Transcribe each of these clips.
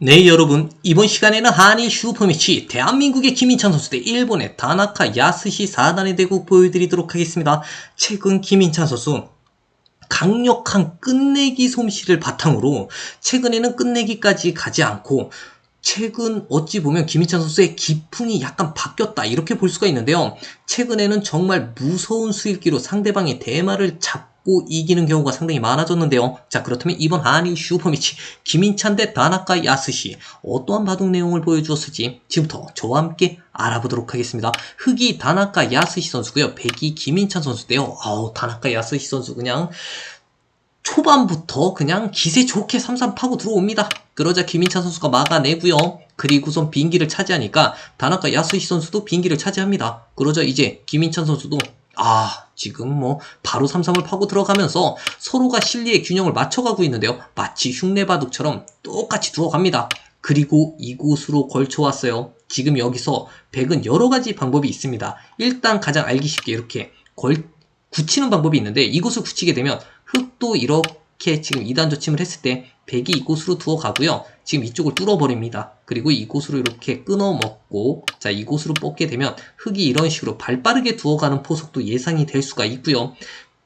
네 여러분 이번 시간에는 한일 슈퍼매치 대한민국의 김인찬 선수 대 일본의 다나카 야스시 4단의 대국 보여드리도록 하겠습니다. 최근 김인찬 선수 강력한 끝내기 솜씨를 바탕으로 최근에는 끝내기까지 가지 않고 최근 어찌 보면 김희찬 선수의 기풍이 약간 바뀌었다 이렇게 볼 수가 있는데요. 최근에는 정말 무서운 수익기로 상대방의 대마를 잡 고 이기는 경우가 상당히 많아졌는데요. 자 그렇다면 이번 한일 슈퍼매치 김인찬 대 다나카 야스시 어떠한 바둑 내용을 보여주었을지 지금부터 저와 함께 알아보도록 하겠습니다. 흑이 다나카 야스시 선수고요. 백이 김인찬 선수인데요. 아우 다나카 야스시 선수 그냥 초반부터 그냥 기세 좋게 삼삼 파고 들어옵니다. 그러자 김인찬 선수가 막아내고요. 그리고선 빈기를 차지하니까 다나카 야스시 선수도 빈기를 차지합니다. 그러자 이제 김인찬 선수도 아 지금 뭐 바로 삼삼을 파고 들어가면서 서로가 실리의 균형을 맞춰가고 있는데요. 마치 흉내바둑처럼 똑같이 두어갑니다. 그리고 이곳으로 걸쳐왔어요. 지금 여기서 백은 여러 가지 방법이 있습니다. 일단 가장 알기 쉽게 이렇게 걸 굳히는 방법이 있는데 이곳을 굳히게 되면 흙도 이렇게 지금 2단 조침을 했을 때 백이 이곳으로 두어 가고요. 지금 이쪽을 뚫어버립니다. 그리고 이곳으로 이렇게 끊어 먹고 자 이곳으로 뽑게 되면 흙이 이런 식으로 발빠르게 두어가는 포석도 예상이 될 수가 있고요.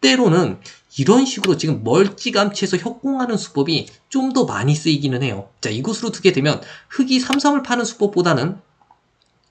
때로는 이런 식으로 지금 멀찌감치해서 협공하는 수법이 좀 더 많이 쓰이기는 해요. 자 이곳으로 두게 되면 흙이 삼삼을 파는 수법보다는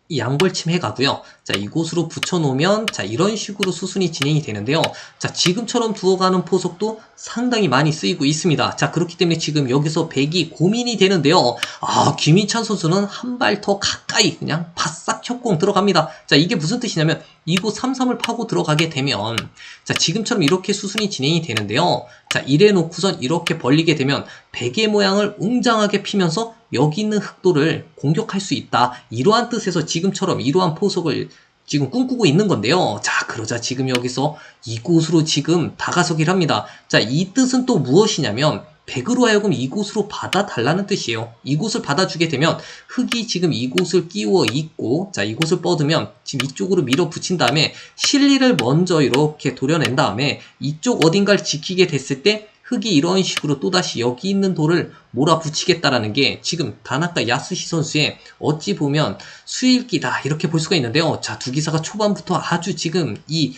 이 양벌침 해가고요. 자, 이곳으로 붙여놓으면, 자, 이런 식으로 수순이 진행이 되는데요. 자, 지금처럼 두어가는 포석도 상당히 많이 쓰이고 있습니다. 자, 그렇기 때문에 지금 여기서 백이 고민이 되는데요. 아, 김희찬 선수는 한 발 더 가까이 그냥 바싹 협공 들어갑니다. 자, 이게 무슨 뜻이냐면, 이곳 3-3을 파고 들어가게 되면, 자, 지금처럼 이렇게 수순이 진행이 되는데요. 자, 이래 놓고선 이렇게 벌리게 되면, 백의 모양을 웅장하게 피면서 여기 있는 흑도를 공격할 수 있다. 이러한 뜻에서 지금처럼 이러한 포석을 지금 꿈꾸고 있는 건데요. 자, 그러자 지금 여기서 이곳으로 지금 다가서기를 합니다. 자, 이 뜻은 또 무엇이냐면 백으로 하여금 이곳으로 받아달라는 뜻이에요. 이곳을 받아주게 되면 흙이 지금 이곳을 끼워 있고 자 이곳을 뻗으면 지금 이쪽으로 밀어붙인 다음에 실리를 먼저 이렇게 도려낸 다음에 이쪽 어딘가를 지키게 됐을 때 흙이 이런 식으로 또다시 여기 있는 돌을 몰아붙이겠다라는 게 지금 다나카 야스시 선수의 어찌 보면 수일기다 이렇게 볼 수가 있는데요. 자, 두 기사가 초반부터 아주 지금 이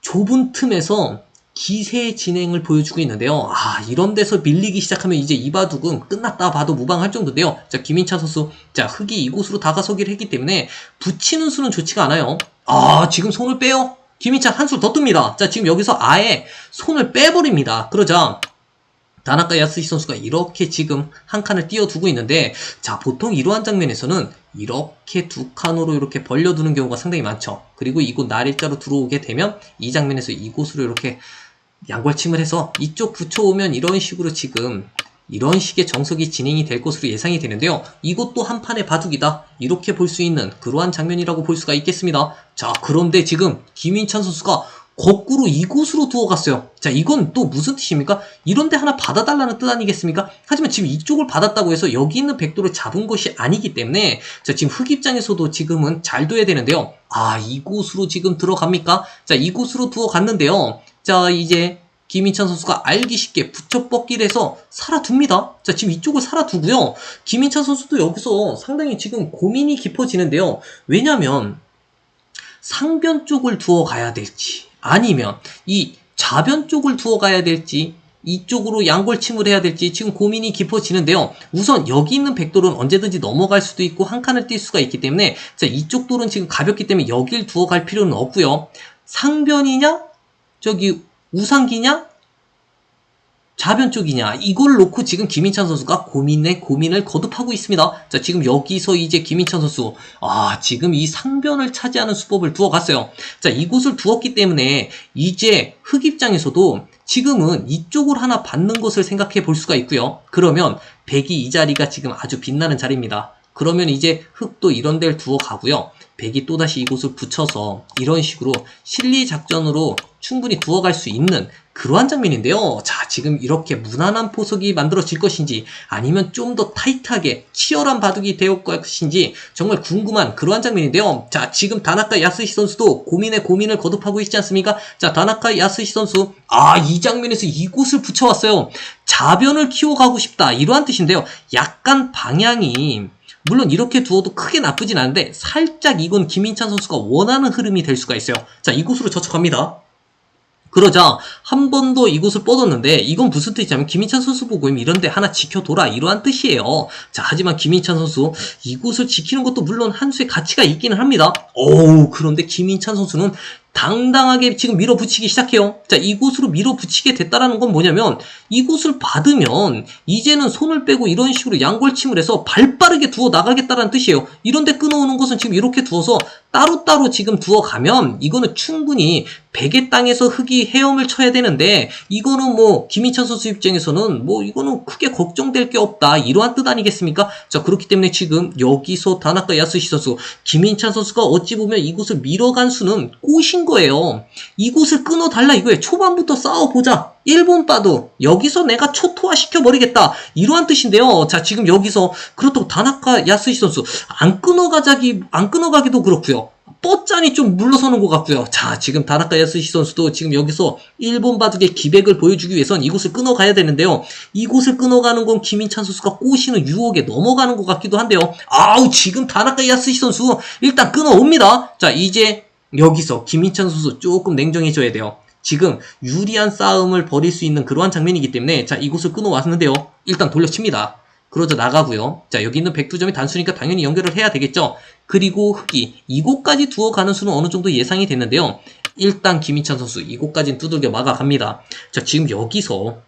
좁은 틈에서 기세 진행을 보여주고 있는데요. 아, 이런 데서 밀리기 시작하면 이제 이 바둑은 끝났다 봐도 무방할 정도인데요. 자, 김인찬 선수. 자, 흙이 이곳으로 다가서기를 했기 때문에 붙이는 수는 좋지가 않아요. 아, 지금 손을 빼요. 김희찬 한술더 뜹니다. 자, 지금 여기서 아예 손을 빼버립니다. 그러자 다나카 야스시 선수가 이렇게 지금 한 칸을 띄워두고 있는데 자 보통 이러한 장면에서는 이렇게 두 칸으로 이렇게 벌려두는 경우가 상당히 많죠. 그리고 이곳 날일자로 들어오게 되면 이 장면에서 이곳으로 이렇게 양괄침을 해서 이쪽 붙여오면 이런 식으로 지금 이런 식의 정석이 진행이 될 것으로 예상이 되는데요. 이것도 한 판의 바둑이다. 이렇게 볼 수 있는 그러한 장면이라고 볼 수가 있겠습니다. 자, 그런데 지금 김인찬 선수가 거꾸로 이곳으로 두어 갔어요. 자, 이건 또 무슨 뜻입니까? 이런데 하나 받아달라는 뜻 아니겠습니까? 하지만 지금 이쪽을 받았다고 해서 여기 있는 백도를 잡은 것이 아니기 때문에 자, 지금 흙 입장에서도 지금은 잘 둬야 되는데요. 아, 이곳으로 지금 들어갑니까? 자, 이곳으로 두어 갔는데요. 자, 이제 김인찬 선수가 알기 쉽게 붙여 뻗기를 해서 살아둡니다. 자, 지금 이쪽을 살아두고요. 김인찬 선수도 여기서 상당히 지금 고민이 깊어지는데요. 왜냐면 상변 쪽을 두어 가야 될지 아니면 이 좌변 쪽을 두어 가야 될지 이쪽으로 양골침을 해야 될지 지금 고민이 깊어지는데요. 우선 여기 있는 백돌은 언제든지 넘어갈 수도 있고 한 칸을 뛸 수가 있기 때문에 자 이쪽 돌은 지금 가볍기 때문에 여길 두어 갈 필요는 없고요. 상변이냐 저기 우상기냐 좌변 쪽이냐 이걸 놓고 지금 김인찬 선수가 고민에 고민을 거듭하고 있습니다. 자 지금 여기서 이제 김인찬 선수 아 지금 이 상변을 차지하는 수법을 두어갔어요. 자 이곳을 두었기 때문에 이제 흑 입장에서도 지금은 이쪽을 하나 받는 것을 생각해 볼 수가 있고요. 그러면 백이 이 자리가 지금 아주 빛나는 자리입니다. 그러면 이제 흙도 이런 데를 두어 가고요. 백이 또다시 이곳을 붙여서 이런 식으로 실리 작전으로 충분히 두어갈 수 있는 그러한 장면인데요. 자, 지금 이렇게 무난한 포석이 만들어질 것인지 아니면 좀 더 타이트하게 치열한 바둑이 되올 것인지 정말 궁금한 그러한 장면인데요. 자, 지금 다나카 야스시 선수도 고민에 고민을 거듭하고 있지 않습니까? 자, 다나카 야스시 선수 아, 이 장면에서 이곳을 붙여왔어요. 자변을 키워가고 싶다. 이러한 뜻인데요. 약간 방향이 물론 이렇게 두어도 크게 나쁘진 않은데 살짝 이건 김인찬 선수가 원하는 흐름이 될 수가 있어요. 자, 이곳으로 저촉합니다. 그러자 한 번 더 이곳을 뻗었는데 이건 무슨 뜻이냐면 김인찬 선수 보고 이런데 하나 지켜둬라 이러한 뜻이에요. 자 하지만 김인찬 선수 이곳을 지키는 것도 물론 한 수의 가치가 있기는 합니다. 오 그런데 김인찬 선수는 당당하게 지금 밀어붙이기 시작해요. 자, 이곳으로 밀어붙이게 됐다라는 건 뭐냐면 이곳을 받으면 이제는 손을 빼고 이런 식으로 양골침을 해서 발 빠르게 두어 나가겠다라는 뜻이에요. 이런데 끊어오는 것은 지금 이렇게 두어서 따로따로 지금 두어 가면 이거는 충분히 베개 땅에서 흙이 헤엄을 쳐야 되는데 이거는 뭐 김희찬 선수 입장에서는 뭐 이거는 크게 걱정될 게 없다 이러한 뜻 아니겠습니까? 자 그렇기 때문에 지금 여기서 다나카 야스시 선수 김인찬 선수가 어찌 보면 이곳을 밀어간 수는 꼬신 거예요. 이곳을 끊어달라 이거예요. 초반부터 싸워보자. 일본 빠도 여기서 내가 초토화 시켜버리겠다 이러한 뜻인데요. 자 지금 여기서 그렇다고 다나카 야스시 선수 안 끊어가자기 안 끊어가기도 그렇고요. 뻗짠이 좀 물러서는 것 같고요. 자, 지금 다나카 야스시 선수도 지금 여기서 일본 바둑의 기백을 보여주기 위해선 이곳을 끊어가야 되는데요. 이곳을 끊어가는 건 김인찬 선수가 꼬시는 유혹에 넘어가는 것 같기도 한데요. 아우, 지금 다나카 야스시 선수 일단 끊어옵니다. 자, 이제 여기서 김인찬 선수 조금 냉정해져야 돼요. 지금 유리한 싸움을 벌일 수 있는 그러한 장면이기 때문에 자, 이곳을 끊어왔는데요. 일단 돌려칩니다. 그러자 나가고요. 자 여기 있는 백두점이 단수니까 당연히 연결을 해야 되겠죠. 그리고 흑이 이곳까지 두어 가는 수는 어느 정도 예상이 됐는데요. 일단 김희찬 선수 이곳까지는 두들겨 막아갑니다. 자 지금 여기서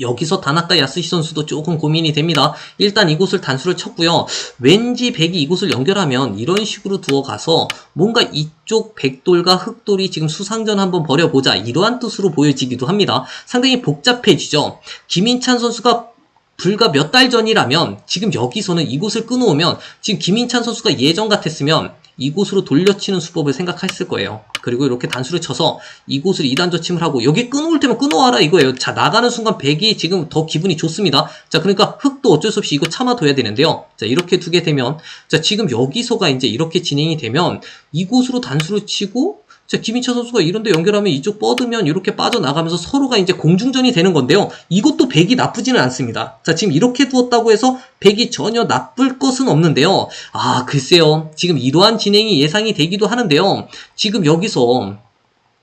여기서 다나카 야스시 선수도 조금 고민이 됩니다. 일단 이곳을 단수를 쳤고요. 왠지 백이 이곳을 연결하면 이런 식으로 두어가서 뭔가 이쪽 백돌과 흑돌이 지금 수상전 한번 벌여보자 이러한 뜻으로 보여지기도 합니다. 상당히 복잡해지죠. 김인찬 선수가 불과 몇 달 전이라면 지금 여기서는 이곳을 끊어오면 지금 김인찬 선수가 예전 같았으면 이곳으로 돌려치는 수법을 생각했을 거예요. 그리고 이렇게 단수를 쳐서 이곳을 2단 저침을 하고 여기 끊어올 때면 끊어와라 이거예요. 자 나가는 순간 백이 지금 더 기분이 좋습니다. 자 그러니까 흑도 어쩔 수 없이 이거 참아둬야 되는데요. 자 이렇게 두게 되면 자 지금 여기서가 이제 이렇게 진행이 되면 이곳으로 단수를 치고 자, 김인철 선수가 이런데 연결하면 이쪽 뻗으면 이렇게 빠져나가면서 서로가 이제 공중전이 되는 건데요. 이것도 백이 나쁘지는 않습니다. 자, 지금 이렇게 두었다고 해서 백이 전혀 나쁠 것은 없는데요. 아, 글쎄요. 지금 이러한 진행이 예상이 되기도 하는데요. 지금 여기서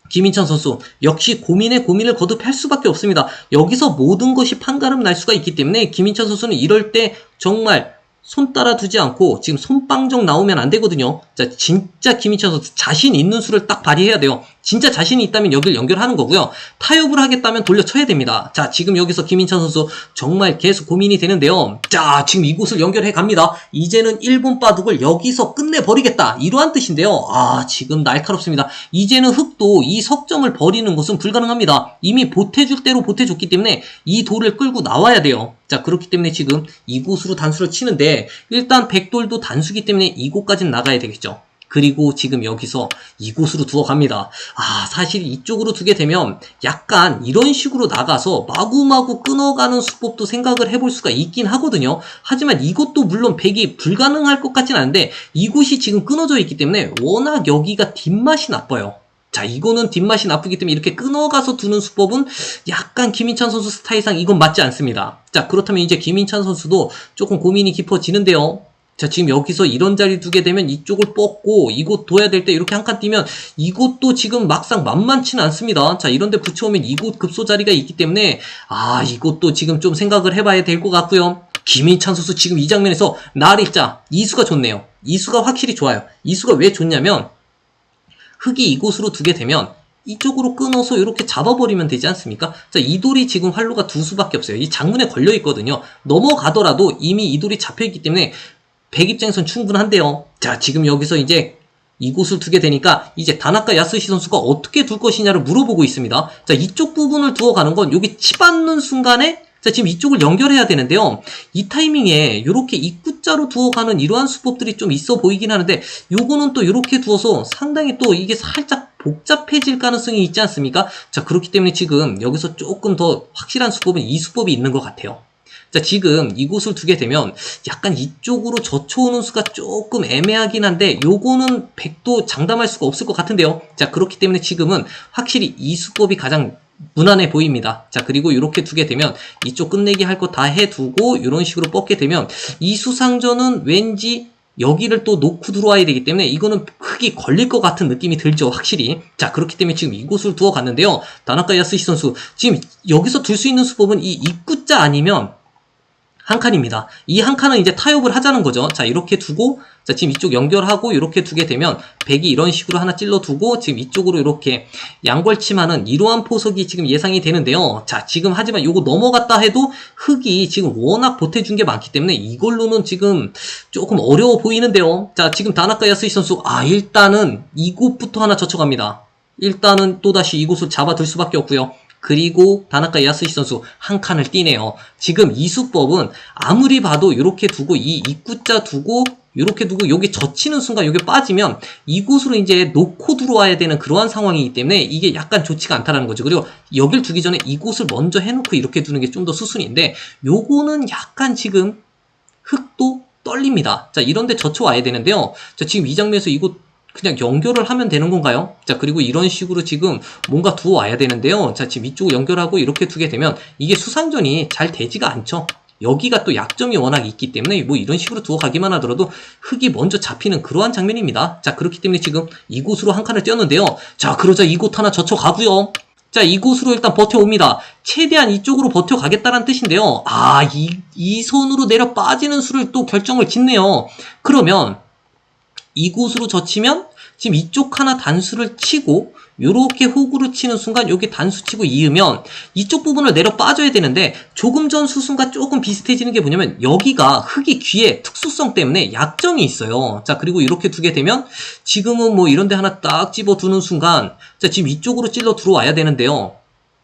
김인찬 선수 역시 고민에 고민을 거듭할 수밖에 없습니다. 여기서 모든 것이 판가름 날 수가 있기 때문에 김인찬 선수는 이럴 때 정말 손 따라 두지 않고 지금 손빵정 나오면 안 되거든요. 자, 진짜 김희찬 선수 자신 있는 수를 딱 발휘해야 돼요. 진짜 자신이 있다면 여기를 연결하는 거고요. 타협을 하겠다면 돌려쳐야 됩니다. 자, 지금 여기서 김인찬 선수 정말 계속 고민이 되는데요. 자, 지금 이곳을 연결해 갑니다. 이제는 일본 바둑을 여기서 끝내버리겠다. 이러한 뜻인데요. 아, 지금 날카롭습니다. 이제는 흑도 이 석점을 버리는 것은 불가능합니다. 이미 보태줄 대로 보태줬기 때문에 이 돌을 끌고 나와야 돼요. 자, 그렇기 때문에 지금 이곳으로 단수를 치는데 일단 백돌도 단수기 때문에 이곳까지는 나가야 되겠죠. 그리고 지금 여기서 이곳으로 두어 갑니다. 아, 사실 이쪽으로 두게 되면 약간 이런 식으로 나가서 마구마구 끊어가는 수법도 생각을 해볼 수가 있긴 하거든요. 하지만 이것도 물론 백이 불가능할 것 같진 않은데 이곳이 지금 끊어져 있기 때문에 워낙 여기가 뒷맛이 나빠요. 자, 이거는 뒷맛이 나쁘기 때문에 이렇게 끊어가서 두는 수법은 약간 김인찬 선수 스타일상 이건 맞지 않습니다. 자, 그렇다면 이제 김인찬 선수도 조금 고민이 깊어지는데요. 자, 지금 여기서 이런 자리 두게 되면 이쪽을 뻗고 이곳 둬야 될 때 이렇게 한 칸 뛰면 이곳도 지금 막상 만만치는 않습니다. 자, 이런데 붙여오면 이곳 급소 자리가 있기 때문에 아, 이것도 지금 좀 생각을 해봐야 될 것 같고요. 김인찬 선수 지금 이 장면에서 나리자 이수가 좋네요. 이수가 확실히 좋아요. 이수가 왜 좋냐면 흙이 이곳으로 두게 되면 이쪽으로 끊어서 이렇게 잡아버리면 되지 않습니까? 자, 이 돌이 지금 활로가 두 수밖에 없어요. 이 장문에 걸려 있거든요. 넘어가더라도 이미 이 돌이 잡혀 있기 때문에 백 입장에선 충분한데요. 자, 지금 여기서 이제 이곳을 두게 되니까 이제 다나카 야스시 선수가 어떻게 둘 것이냐를 물어보고 있습니다. 자, 이쪽 부분을 두어 가는 건 여기 치받는 순간에 자, 지금 이쪽을 연결해야 되는데요. 이 타이밍에 이렇게 입구자로 두어 가는 이러한 수법들이 좀 있어 보이긴 하는데 요거는 또 이렇게 두어서 상당히 또 이게 살짝 복잡해질 가능성이 있지 않습니까? 자, 그렇기 때문에 지금 여기서 조금 더 확실한 수법은 이 수법이 있는 것 같아요. 자, 지금 이곳을 두게 되면 약간 이쪽으로 젖혀오는 수가 조금 애매하긴 한데 요거는 100도 장담할 수가 없을 것 같은데요. 자, 그렇기 때문에 지금은 확실히 이 수법이 가장 무난해 보입니다. 자, 그리고 이렇게 두게 되면 이쪽 끝내기 할 거 다 해두고 이런 식으로 뻗게 되면 이 수상전은 왠지 여기를 또 놓고 들어와야 되기 때문에 이거는 흙이 걸릴 것 같은 느낌이 들죠, 확실히. 자, 그렇기 때문에 지금 이곳을 두어 갔는데요. 다나카 야스시 선수, 지금 여기서 둘 수 있는 수법은 이 입구자 아니면 한 칸입니다. 이 한 칸은 이제 타협을 하자는 거죠. 자, 이렇게 두고, 자, 지금 이쪽 연결하고 이렇게 두게 되면 백이 이런 식으로 하나 찔러 두고 지금 이쪽으로 이렇게 양벌침하는 이러한 포석이 지금 예상이 되는데요. 자, 지금 하지만 요거 넘어갔다 해도 흙이 지금 워낙 보태준 게 많기 때문에 이걸로는 지금 조금 어려워 보이는데요. 자, 지금 다나카 야스이 선수, 아, 일단은 이곳부터 하나 젖혀갑니다. 일단은 또다시 이곳을 잡아둘 수밖에 없고요. 그리고 다나카 야스시 선수 한 칸을 띄네요. 지금 이 수법은 아무리 봐도 이렇게 두고 이 입구자 두고 이렇게 두고 여기 젖히는 순간 여기 빠지면 이곳으로 이제 놓고 들어와야 되는 그러한 상황이기 때문에 이게 약간 좋지가 않다는 거죠. 그리고 여길 두기 전에 이곳을 먼저 해놓고 이렇게 두는 게 좀 더 수순인데 요거는 약간 지금 흙도 떨립니다. 자 이런데 젖혀 와야 되는데요. 자 지금 이 장면에서 이곳 그냥 연결을 하면 되는 건가요? 자, 그리고 이런 식으로 지금 뭔가 두어 와야 되는데요. 자, 지금 이쪽을 연결하고 이렇게 두게 되면 이게 수상전이 잘 되지가 않죠. 여기가 또 약점이 워낙 있기 때문에 뭐 이런 식으로 두어 가기만 하더라도 흙이 먼저 잡히는 그러한 장면입니다. 자, 그렇기 때문에 지금 이곳으로 한 칸을 띄었는데요. 자, 그러자 이곳 하나 젖혀 가고요. 자, 이곳으로 일단 버텨옵니다. 최대한 이쪽으로 버텨가겠다는 뜻인데요. 아, 이, 이 손으로 내려 빠지는 수를 또 결정을 짓네요. 그러면 이곳으로 젖히면 지금 이쪽 하나 단수를 치고 요렇게 호구를 치는 순간 여기 단수 치고 이으면 이쪽 부분을 내려 빠져야 되는데 조금 전 수순과 조금 비슷해지는 게 뭐냐면 여기가 흙이 귀의 특수성 때문에 약점이 있어요. 자 그리고 이렇게 두게 되면 지금은 뭐 이런 데 하나 딱 집어 두는 순간 자 지금 이쪽으로 찔러 들어와야 되는데요.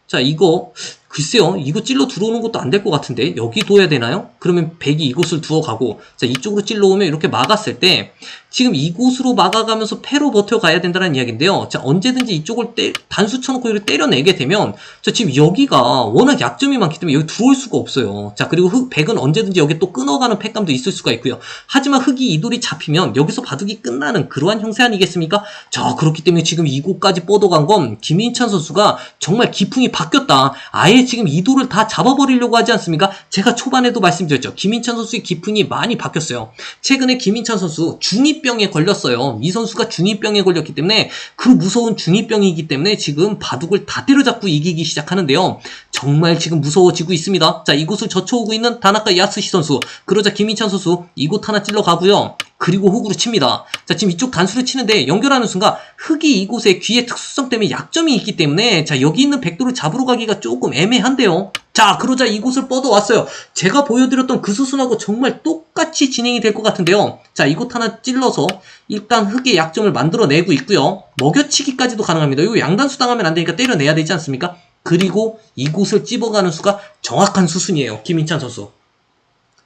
자 이거 글쎄요 이거 찔러 들어오는 것도 안 될 것 같은데? 여기 둬야 되나요? 그러면 백이 이곳을 두어 가고 자 이쪽으로 찔러 오면 이렇게 막았을 때 지금 이곳으로 막아가면서 패로 버텨가야 된다는 이야기인데요. 자 언제든지 이쪽을 때, 단수 쳐놓고 이렇게 때려내게 되면 자 지금 여기가 워낙 약점이 많기 때문에 여기 들어올 수가 없어요. 자 그리고 흙, 백은 언제든지 여기 또 끊어가는 팩감도 있을 수가 있고요. 하지만 흙이 이 돌이 잡히면 여기서 바둑이 끝나는 그러한 형세 아니겠습니까? 자 그렇기 때문에 지금 이곳까지 뻗어간 건 김인찬 선수가 정말 기풍이 바뀌었다. 아예 지금 이 돌을 다 잡아버리려고 하지 않습니까? 제가 초반에도 말씀드렸죠. 김인찬 선수의 기풍이 많이 바뀌었어요. 최근에 김인찬 선수 중2병에 걸렸어요. 이 선수가 중2병에 걸렸기 때문에 그 무서운 중2병이기 때문에 지금 바둑을 다 때려잡고 이기기 시작하는데요. 정말 지금 무서워지고 있습니다. 자, 이곳을 젖혀오고 있는 다나카 야스시 선수. 그러자 김인찬 선수 이곳 하나 찔러 가고요. 그리고 흙으로 칩니다. 자, 지금 이쪽 단수를 치는데 연결하는 순간 흙이 이곳에 귀의 특수성 때문에 약점이 있기 때문에 자, 여기 있는 백도를 잡으러 가기가 조금 애매한데요. 자, 그러자 이곳을 뻗어왔어요. 제가 보여드렸던 그 수순하고 정말 똑같이 진행이 될 것 같은데요. 자, 이곳 하나 찔러서 일단 흙의 약점을 만들어내고 있고요. 먹여치기까지도 가능합니다. 이거 양단수 당하면 안 되니까 때려내야 되지 않습니까? 그리고 이곳을 찝어가는 수가 정확한 수순이에요. 김인찬 선수.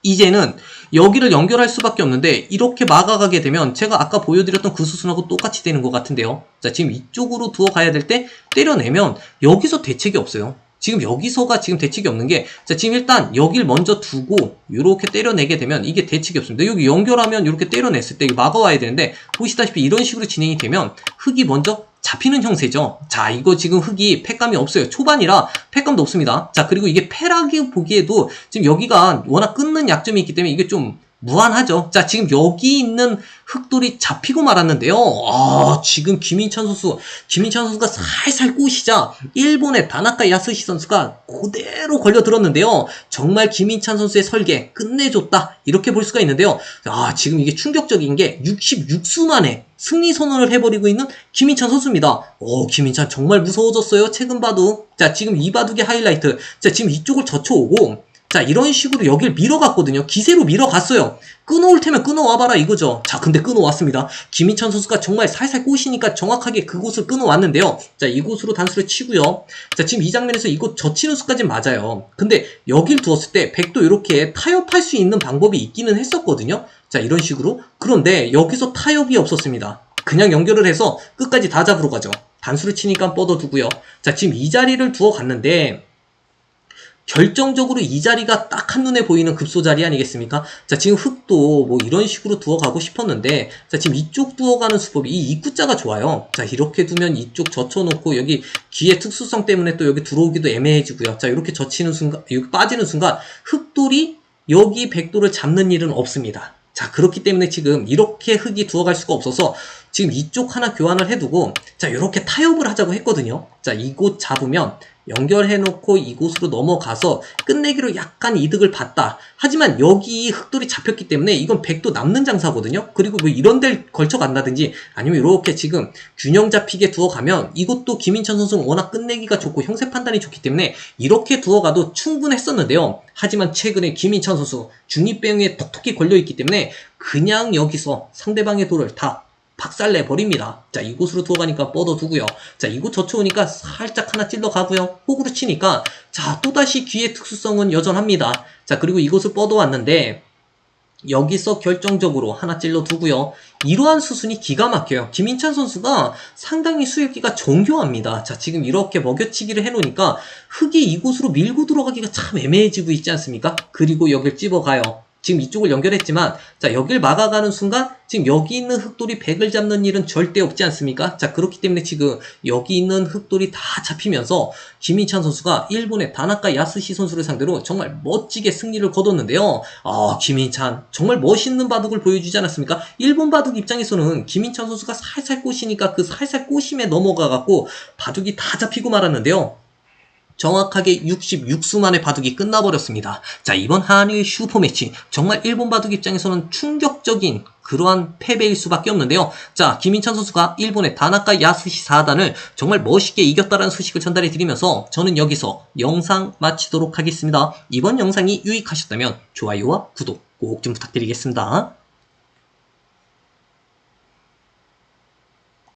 이제는 여기를 연결할 수밖에 없는데 이렇게 막아가게 되면 제가 아까 보여드렸던 그 수순하고 똑같이 되는 것 같은데요. 자 지금 이쪽으로 두어 가야 될 때 때려내면 여기서 대책이 없어요. 지금 여기서가 지금 대책이 없는 게, 자, 지금 일단 여길 먼저 두고, 이렇게 때려내게 되면 이게 대책이 없습니다. 여기 연결하면 이렇게 때려냈을 때 막아와야 되는데, 보시다시피 이런 식으로 진행이 되면 흙이 먼저 잡히는 형세죠. 자, 이거 지금 흙이 팩감이 없어요. 초반이라 팩감도 없습니다. 자, 그리고 이게 패락이 보기에도 지금 여기가 워낙 끊는 약점이 있기 때문에 이게 좀 무한하죠. 자, 지금 여기 있는 흙돌이 잡히고 말았는데요. 아, 지금 김인찬 선수, 김인찬 선수가 살살 꼬시자 일본의 다나카 야스시 선수가 그대로 걸려들었는데요. 정말 김인찬 선수의 설계 끝내줬다. 이렇게 볼 수가 있는데요. 아, 지금 이게 충격적인 게 66수 만에 승리 선언을 해버리고 있는 김인찬 선수입니다. 오, 김인찬 정말 무서워졌어요. 최근 바둑. 자, 지금 이 바둑의 하이라이트. 자, 지금 이쪽을 젖혀오고 자, 이런 식으로 여길 밀어갔거든요. 기세로 밀어갔어요. 끊어올 테면 끊어와봐라 이거죠. 자, 근데 끊어왔습니다. 김희천 선수가 정말 살살 꼬시니까 정확하게 그곳을 끊어왔는데요. 자, 이곳으로 단수를 치고요. 자, 지금 이 장면에서 이곳 젖히는 수까지 맞아요. 근데 여길 두었을 때 백도 이렇게 타협할 수 있는 방법이 있기는 했었거든요. 자, 이런 식으로. 그런데 여기서 타협이 없었습니다. 그냥 연결을 해서 끝까지 다 잡으러 가죠. 단수를 치니까 뻗어두고요. 자, 지금 이 자리를 두어 갔는데 결정적으로 이 자리가 딱 한눈에 보이는 급소 자리 아니겠습니까? 자, 지금 흙도 뭐 이런 식으로 두어가고 싶었는데, 자, 지금 이쪽 두어가는 수법이 이 입구자가 좋아요. 자, 이렇게 두면 이쪽 젖혀놓고 여기 귀의 특수성 때문에 또 여기 들어오기도 애매해지고요. 자, 이렇게 젖히는 순간, 여기 빠지는 순간 흙돌이 여기 백도를 잡는 일은 없습니다. 자, 그렇기 때문에 지금 이렇게 흙이 두어갈 수가 없어서 지금 이쪽 하나 교환을 해두고, 자, 이렇게 타협을 하자고 했거든요. 자, 이곳 잡으면 연결해놓고 이곳으로 넘어가서 끝내기로 약간 이득을 봤다. 하지만 여기 흑돌이 잡혔기 때문에 이건 백도 남는 장사거든요. 그리고 뭐 이런 데를 걸쳐 간다든지 아니면 이렇게 지금 균형 잡히게 두어가면 이것도 김인천 선수는 워낙 끝내기가 좋고 형세 판단이 좋기 때문에 이렇게 두어가도 충분했었는데요. 하지만 최근에 김인천 선수 중립병에 톡톡히 걸려있기 때문에 그냥 여기서 상대방의 돌을 다 박살내 버립니다. 자, 이곳으로 두어가니까 뻗어두고요. 자, 이곳 젖혀오니까 살짝 하나 찔러 가고요. 호구로 치니까 자, 또다시 귀의 특수성은 여전합니다. 자, 그리고 이곳을 뻗어왔는데 여기서 결정적으로 하나 찔러두고요. 이러한 수순이 기가 막혀요. 김인찬 선수가 상당히 수익기가 정교합니다. 자, 지금 이렇게 먹여치기를 해놓으니까 흙이 이곳으로 밀고 들어가기가 참 애매해지고 있지 않습니까? 그리고 여길 찝어가요. 지금 이쪽을 연결했지만 자 여길 막아가는 순간 지금 여기 있는 흑돌이 백을 잡는 일은 절대 없지 않습니까? 자 그렇기 때문에 지금 여기 있는 흑돌이 다 잡히면서 김인찬 선수가 일본의 다나카 야스시 선수를 상대로 정말 멋지게 승리를 거뒀는데요. 아 김인찬 정말 멋있는 바둑을 보여주지 않았습니까? 일본 바둑 입장에서는 김인찬 선수가 살살 꼬시니까 그 살살 꼬심에 넘어가갖고 바둑이 다 잡히고 말았는데요. 정확하게 66수 만에 바둑이 끝나버렸습니다. 자, 이번 한일 슈퍼매치. 정말 일본 바둑 입장에서는 충격적인 그러한 패배일 수밖에 없는데요. 자, 김인찬 선수가 일본의 다나카 야스시 4단을 정말 멋있게 이겼다는 소식을 전달해 드리면서 저는 여기서 영상 마치도록 하겠습니다. 이번 영상이 유익하셨다면 좋아요와 구독 꼭 좀 부탁드리겠습니다.